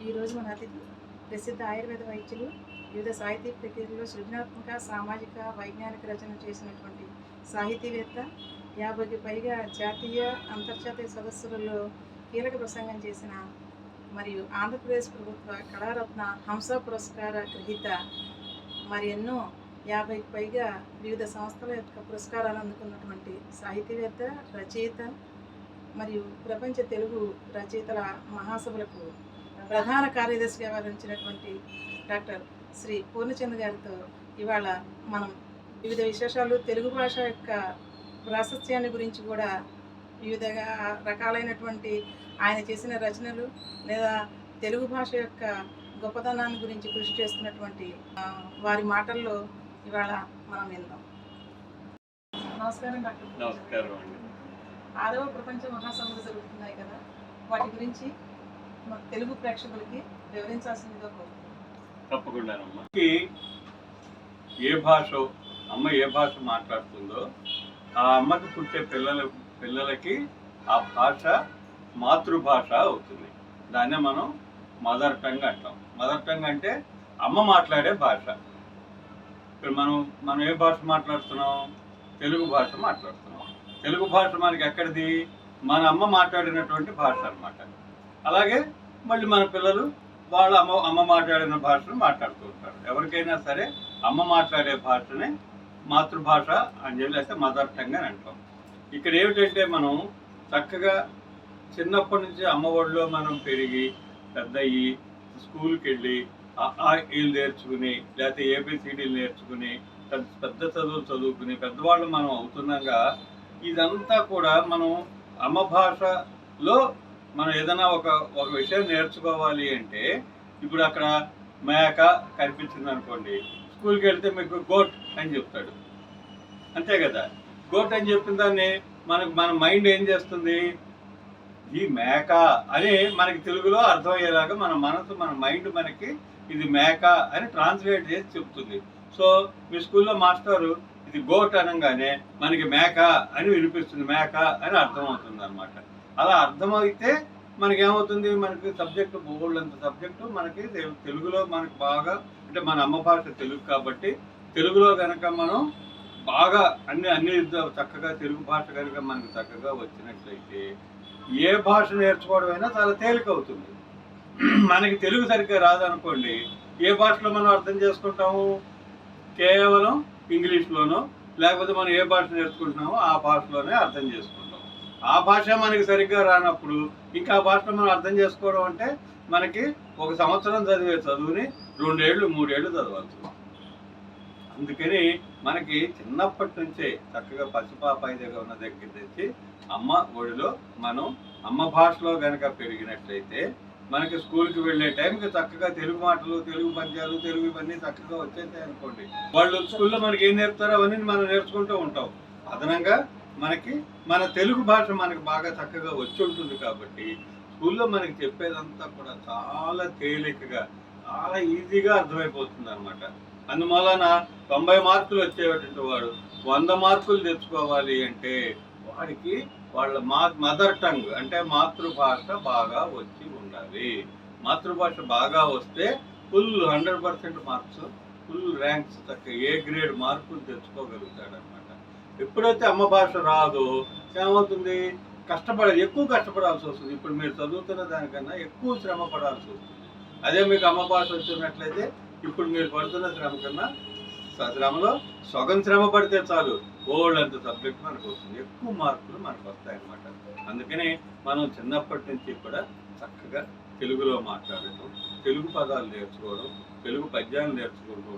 ఈరోజు మన అతిథి ప్రసిద్ధ ఆయుర్వేద వైద్యులు వివిధ సాహితీ ప్రక్రియల్లో సృజనాత్మక సామాజిక వైజ్ఞానిక రచన చేసినటువంటి సాహితీవేత్త యాభైకి పైగా జాతీయ అంతర్జాతీయ సదస్సులలో కీలక ప్రసంగం చేసిన మరియు ఆంధ్రప్రదేశ్ ప్రభుత్వ కళారత్న హంస పురస్కార గ్రహీత మరి ఎన్నో యాభైకి పైగా వివిధ సంస్థల యొక్క పురస్కారాలు అందుకున్నటువంటి సాహితీవేత్త రచయిత మరియు ప్రపంచ తెలుగు రచయితల మహాసభలకు ప్రధాన కార్యదర్శిగా వ్యవహరించినటువంటి డాక్టర్ శ్రీ పూర్ణచంద్ర గారితో ఇవాళ మనం వివిధ విశేషాలు తెలుగు భాష యొక్క ప్రాశస్త్యాన్ని గురించి కూడా వివిధ రకాలైనటువంటి ఆయన చేసిన రచనలు లేదా తెలుగు భాష యొక్క గొప్పతనాన్ని గురించి కృషి చేస్తున్నటువంటి వారి మాటల్లో ఇవాళ మనం విందాం. నమస్కారం డాక్టర్. నమస్కారం అండి. ఆరవ ప్రపంచ మహాసభలు జరుగుతున్నాయి కదా. వాటి గురించి మన తెలుగు ప్రేక్షకులకి వివరించాల్సిందిగా కోరుతున్నాను తప్పకుండానమ్మా. ఏ భాష అమ్మ ఏ భాష మాట్లాడుతుందో ఆ అమ్మకి పుట్టే పిల్లల పిల్లలకి ఆ భాష మాతృభాష అవుతుంది. దాన్నే మనం మదర్ టంగ్ అంటాం. మదర్ టంగ్ అంటే అమ్మ మాట్లాడే భాష. ఇప్పుడు మనం మనం ఏ భాష మాట్లాడుతున్నాం? తెలుగు భాష మాట్లాడుతున్నాం. తెలుగు భాష మనకి ఎక్కడిది? మన అమ్మ మాట్లాడినటువంటి భాష అన్నమాట. అలాగే మళ్ళీ మన పిల్లలు వాళ్ళ అమ్మ అమ్మ మాట్లాడిన భాషను మాట్లాడుతూ ఉంటారు. ఎవరికైనా సరే అమ్మ మాట్లాడే భాషనే మాతృభాష అని చెప్పి మదర్ టంగ్ అని అంటాం. ఇక్కడ ఏమిటంటే మనం చక్కగా చిన్నప్పటి నుంచి అమ్మ ఒడిలో మనం పెరిగి పెద్ద అయ్యి స్కూల్కి వెళ్ళి ఆ ఈలు నేర్చుకుని లేకపోతే ఏబిసిడీలు నేర్చుకుని పెద్ద పెద్ద చదువులు చదువుకుని పెద్దవాళ్ళు మనం అవుతున్నాగా ఇదంతా కూడా మనం అమ్మ భాషలో మనం ఏదైనా ఒక ఒక విషయం నేర్చుకోవాలి అంటే ఇప్పుడు అక్కడ మేక కనిపించింది అనుకోండి స్కూల్కి వెళ్తే మీకు గోట్ అని చెప్తాడు. అంతే కదా? గోట్ అని చెప్పిన దాన్ని మనకు మన మైండ్ ఏం చేస్తుంది? ఈ మేక అని మనకి తెలుగులో అర్థమయ్యేలాగా మన మనసు మన మైండ్ మనకి ఇది మేక అని ట్రాన్స్లేట్ చేసి చెప్తుంది. సో మీ స్కూల్లో మాస్టారు ఇది గోట్ అనగానే మనకి మేక అని వినిపిస్తుంది మేక అని అర్థమవుతుంది అనమాట అలా అర్థమైతే మనకేమవుతుంది? మనకి సబ్జెక్టు బోల్డంత సబ్జెక్టు మనకి తెలుగులో మనకి బాగా అంటే మన అమ్మ భాష తెలుగు కాబట్టి తెలుగులో కనుక మనం బాగా అన్ని అన్ని చక్కగా తెలుగు భాష కనుక మనకు చక్కగా వచ్చినట్లయితే ఏ భాష నేర్చుకోవడం అయినా చాలా తేలిక అవుతుంది మనకి తెలుగు సరిగ్గా రాదనుకోండి ఏ భాషలో మనం అర్థం చేసుకుంటాము? కేవలం ఇంగ్లీష్లోనో లేకపోతే మనం ఏ భాష నేర్చుకుంటున్నామో ఆ భాషలోనే అర్థం చేసుకుంటాం. ఆ భాష మనకి సరిగ్గా రానప్పుడు ఇంకా ఆ మనం అర్థం చేసుకోవడం అంటే మనకి ఒక సంవత్సరం చదివే చదువుని రెండేళ్ళు మూడేళ్ళు చదవచ్చు అందుకని మనకి చిన్నప్పటి నుంచే చక్కగా పసిపాపాయిదిగా ఉన్న దగ్గర నుంచి అమ్మ ఒడిలో మనం అమ్మ భాషలో కనుక పెరిగినట్లయితే మనకి స్కూల్కి వెళ్ళే టైంకి చక్కగా తెలుగు మాటలు తెలుగు పద్యాలు తెలుగు ఇవన్నీ చక్కగా వచ్చేస్తాయి అనుకోండి. వాళ్ళు స్కూల్లో మనకి ఏం నేర్పుతారో అవన్నీ మనం నేర్చుకుంటూ ఉంటాం. అదనంగా మనకి మన తెలుగు భాష మనకి బాగా చక్కగా వచ్చి ఉంటుంది కాబట్టి స్కూల్లో మనకి చెప్పేదంతా కూడా చాలా తేలికగా చాలా ఈజీగా అర్థమైపోతుంది అనమాట అందువలన తొంభై మార్కులు వచ్చేటువంటి వాడు వంద మార్కులు తెచ్చుకోవాలి అంటే వాడికి వాళ్ళ మా మదర్ టంగ్ అంటే మాతృభాష బాగా వచ్చి ఉండాలి. మాతృభాష బాగా వస్తే full hundred percent marks full ranks తక్కువ ఏ గ్రేడ్ మార్కులు తెచ్చుకోగలుగుతాడు అనమాట ఎప్పుడైతే అమ్మ భాష రాదో ఏమవుతుంది? కష్టపడ ఎక్కువ కష్టపడాల్సి వస్తుంది. ఇప్పుడు మీరు చదువుతున్న దానికన్నా ఎక్కువ శ్రమ పడాల్సి వస్తుంది. అదే మీకు అమ్మ భాష వచ్చినట్లయితే ఇప్పుడు మీరు పడుతున్న శ్రమ కన్నా శ్రమలో సగం శ్రమ పడితే చాలు. ఓల్డ్ అంత సబ్జెక్ట్ మనకు వస్తుంది. ఎక్కువ మార్కులు మనకు వస్తాయి అన్నమాట. అందుకని మనం చిన్నప్పటి నుంచి కూడా చక్కగా తెలుగులో మాట్లాడటం తెలుగు పదాలు నేర్చుకోవడం తెలుగు పద్యాలు నేర్చుకుంటూ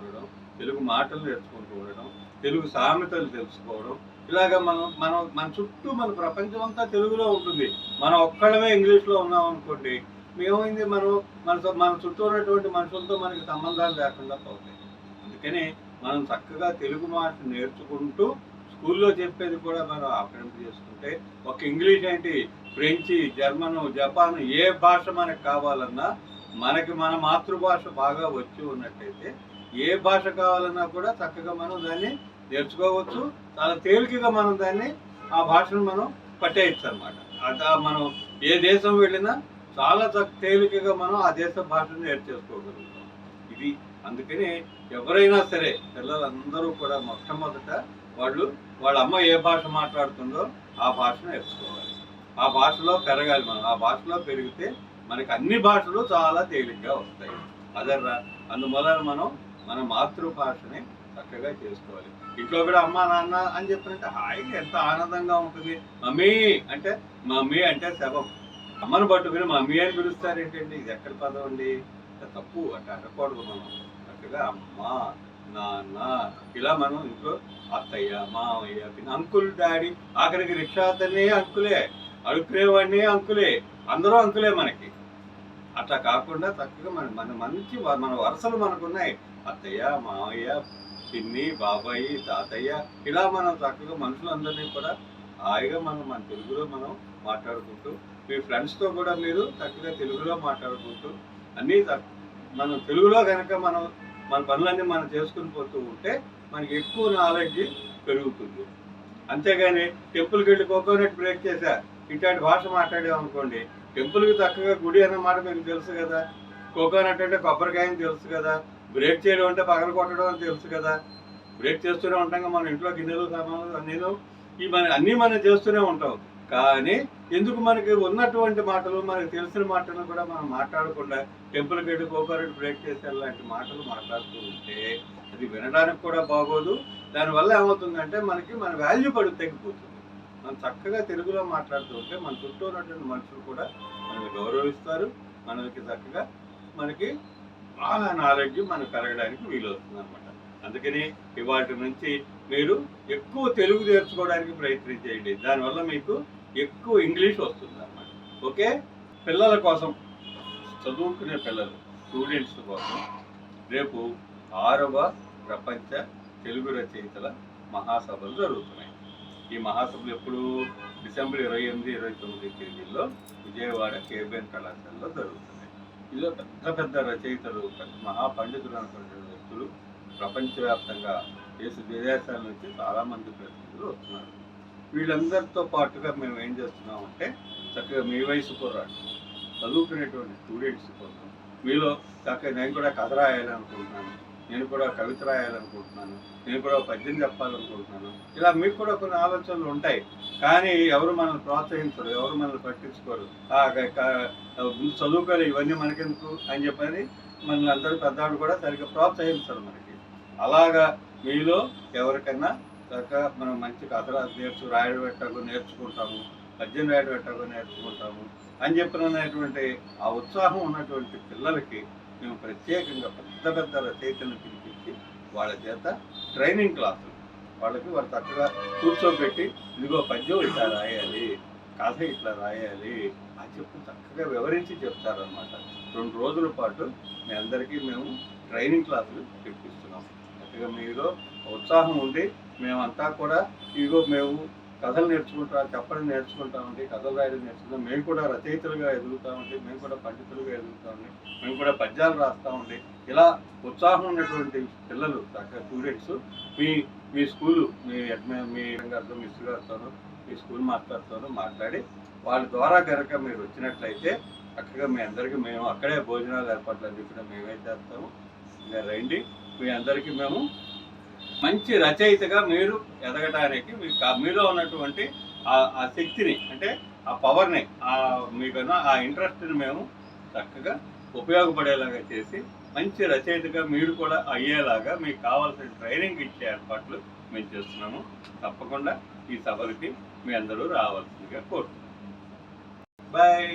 తెలుగు మాటలు నేర్చుకుంటూ ఉండడం తెలుగు సామెతలు తెలుసుకోవడం ఇలాగ మనం మనం మన చుట్టూ మన ప్రపంచం అంతా తెలుగులో ఉంటుంది. మనం ఒక్కడమే ఇంగ్లీష్లో ఉన్నాం అనుకోండి మేమైంది మనం మన మన చుట్టూ ఉన్నటువంటి మనుషులతో మనకి సంబంధాలు లేకుండా పోతాయి. అందుకని మనం చక్కగా తెలుగు మాట నేర్చుకుంటూ స్కూల్లో చెప్పేది కూడా మనం ఆపరేట్ చేసుకుంటే ఒక ఇంగ్లీష్ ఏంటి ఫ్రెంచి జర్మను జపాన్ ఏ భాష మనకు కావాలన్నా మనకి మన మాతృభాష బాగా వచ్చి ఉన్నట్టయితే ఏ భాష కావాలన్నా కూడా చక్కగా మనం దాన్ని నేర్చుకోవచ్చు. చాలా తేలికగా మనం దాన్ని ఆ భాషను మనం పట్టేయచ్చు అనమాట అట్లా మనం ఏ దేశం వెళ్ళినా చాలా చక్- తేలికగా మనం ఆ దేశ భాషను నేర్చేసుకోగలుగుతాం. ఇది అందుకని ఎవరైనా సరే పిల్లలందరూ కూడా మొట్టమొదట వాళ్ళు వాళ్ళ అమ్మ ఏ భాష మాట్లాడుతుందో ఆ భాషను నేర్చుకోవాలి. ఆ భాషలో పెరగాలి మనం. ఆ భాషలో పెరిగితే మనకి అన్ని భాషలు చాలా తేలిగ్గా వస్తాయి. అదర్రా అందువలన మనం మన మాతృభాషని చక్కగా చేసుకోవాలి. ఇంట్లో కూడా అమ్మ నాన్న అని చెప్పినట్టే హాయిగా ఎంత ఆనందంగా ఉంటుంది. మమ్మీ అంటే మమ్మీ అంటే శవం. అమ్మను పట్టుకుని మమ్మీ అని పిలుస్తారు ఏంటండి? ఇది ఎక్కడ పదం అండి? తప్పు అంటే అనకూడదు మనం. చక్కగా అమ్మ నాన్న ఇలా మనం ఇంట్లో అత్తయ్య మామయ్య అంకుల్ డాడీ ఆఖరికి రిక్షా అతనే అంకులే అడుక్కునేవాడిని అంకులే. అందరూ అంకులే మనకి. అట్లా కాకుండా చక్కగా మన మన మంచి వ- మన వరుసలు మనకున్నాయి. అత్తయ్య మామయ్య పిన్ని బాబాయి తాతయ్య ఇలా మనం చక్కగా మనుషులందరినీ కూడా హాయిగా మనం మన తెలుగులో మనం మాట్లాడుకుంటూ మీ ఫ్రెండ్స్తో కూడా మీరు చక్కగా తెలుగులో మాట్లాడుకుంటూ అన్నీ మనం తెలుగులో కనుక మనం మన పనులన్నీ మనం చేసుకుని పోతూ ఉంటే మనకి ఎక్కువ నాలెడ్జ్ పెరుగుతుంది. అంతేగాని టెంపుల్కి వెళ్ళి కోకోనట్ బ్రేక్ చేశా ఇట్లాంటి భాష మాట్లాడాం అనుకోండి టెంపుల్కి చక్కగా గుడి అన్న మాట మీకు తెలుసు కదా? కోకోనట్ అంటే కొబ్బరికాయ అని తెలుసు కదా? బ్రేక్ చేయడం అంటే పగల కొట్టడం అని తెలుసు కదా? బ్రేక్ చేస్తూనే ఉంటాం మన ఇంట్లో గిన్నెలు సామాన్లు అన్నీను. ఈ మన అన్నీ మనం చేస్తూనే ఉంటాం. కానీ ఎందుకు మనకి ఉన్నటువంటి మాటలు మనకు తెలిసిన మాటలు కూడా మనం మాట్లాడకుండా టెంపుల్కి వెళ్ళి కోకోనట్ బ్రేక్ చేసే లాంటి మాటలు మాట్లాడుతూ ఉంటే అది వినడానికి కూడా బాగోదు. దానివల్ల ఏమవుతుందంటే మనకి మన వాల్యూ పడి తగ్గిపోతుంది. మనం చక్కగా తెలుగులో మాట్లాడుతూ ఉంటే మన చుట్టూ ఉన్నటువంటి మనుషులు కూడా మనల్ని గౌరవిస్తారు మనకి చక్కగా మనకి బాగా ఆరోగ్యం మనకు కలగడానికి వీలవుతుంది అనమాట అందుకని ఇవాటి నుంచి మీరు ఎక్కువ తెలుగు నేర్చుకోవడానికి ప్రయత్నం చేయండి. దానివల్ల మీకు ఎక్కువ ఇంగ్లీష్ వస్తుంది అనమాట ఓకే? పిల్లల కోసం చదువుకునే పిల్లలు స్టూడెంట్స్ కోసం రేపు ఆరవ ప్రపంచ తెలుగు రచయితల మహాసభలు జరుగుతున్నాయి. ఈ మహాసభలు ఎప్పుడు డిసెంబర్ ఇరవై ఎనిమిది ఇరవై తొమ్మిది తేదీల్లో విజయవాడ కేబిఎన్ కళాశాలలో జరుగుతుంది. ఇందులో పెద్ద పెద్ద రచయితలు మహాపండితులు అనుకునే వ్యక్తులు ప్రపంచవ్యాప్తంగా దేశ విదేశాల నుంచి చాలామంది ప్రతినిధులు వస్తున్నారు. వీళ్ళందరితో పాటుగా మేము ఏం చేస్తున్నామంటే చక్కగా మీ వయసు కుర్రాడు చదువుకునేటువంటి స్టూడెంట్స్ కోసం మీలో చక్కగా నేను కూడా కథ రాయాలనుకుంటున్నాను. నేను కూడా కవిత రాయాలనుకుంటున్నాను నేను కూడా పద్యం చెప్పాలనుకుంటున్నాను. ఇలా మీకు కూడా కొన్ని ఆలోచనలు ఉంటాయి కానీ ఎవరు మనల్ని ప్రోత్సహించరు ఎవరు మనల్ని పట్టించుకోరు. చదువుకోలే ఇవన్నీ మనకెందుకు అని చెప్పని మనల్ని అందరూ పెద్దవాళ్ళు కూడా సరిగ్గా ప్రోత్సహించరు మనకి. అలాగా మీలో ఎవరికైనా చక్కగా మనం మంచి కథ నేర్చు రాయడం పెట్టకు నేర్చుకుంటాము పద్యం రాయడం పెట్టగో నేర్చుకుంటాము అని చెప్పినటువంటి ఆ ఉత్సాహం ఉన్నటువంటి పిల్లలకి మేము ప్రత్యేకంగా పెద్ద పెద్ద రచయితలను పిలిపించి వాళ్ళ చేత ట్రైనింగ్ క్లాసులు వాళ్ళకి వాళ్ళు చక్కగా కూర్చోబెట్టి ఇదిగో పద్యం ఇట్లా రాయాలి కథ ఇట్లా రాయాలి అని చెప్పి చక్కగా వివరించి చెప్తారనమాట రెండు రోజుల పాటు మీ అందరికీ మేము ట్రైనింగ్ క్లాసులు చెప్పిస్తున్నాం చక్కగా మీలో ఉత్సాహం ఉండి మేమంతా కూడా ఇదిగో మేము కథలు నేర్చుకుంటాం చెప్పడం నేర్చుకుంటామండి కథలు రాయడం నేర్చుకుంటాం మేము కూడా రచయితలుగా ఎదుగుతామండి మేము కూడా పండితులుగా ఎదుగుతామండి మేము కూడా పద్యాలు రాస్తామండి ఇలా ఉత్సాహం ఉన్నటువంటి పిల్లలు స్టూడెంట్స్ మీ మీ స్కూలు మీ మీ గారితో మిస్ గారితోనూ మీ స్కూల్ మాస్టర్తోనూ మాట్లాడి వాళ్ళ ద్వారా కనుక మీరు వచ్చినట్లయితే చక్కగా మీ అందరికీ మేము అక్కడే భోజనాలు ఏర్పాట్లు అవి కూడా మేమే చేస్తాము రండి మీ అందరికీ మేము మంచి రచయితగా మీరు ఎదగడానికి మీలో ఉన్నటువంటి ఆ ఆ శక్తిని అంటే ఆ పవర్ని ఆ మీకున్న ఆ ఇంట్రెస్ట్ని మేము చక్కగా ఉపయోగపడేలాగా చేసి మంచి రచయితగా మీరు కూడా అయ్యేలాగా మీకు కావాల్సిన ట్రైనింగ్ ఇచ్చే ఏర్పాట్లు మేము చేస్తున్నాము. తప్పకుండా ఈ సభలకి మీ అందరూ రావాల్సిందిగా కోరుతున్నాం. బాయ్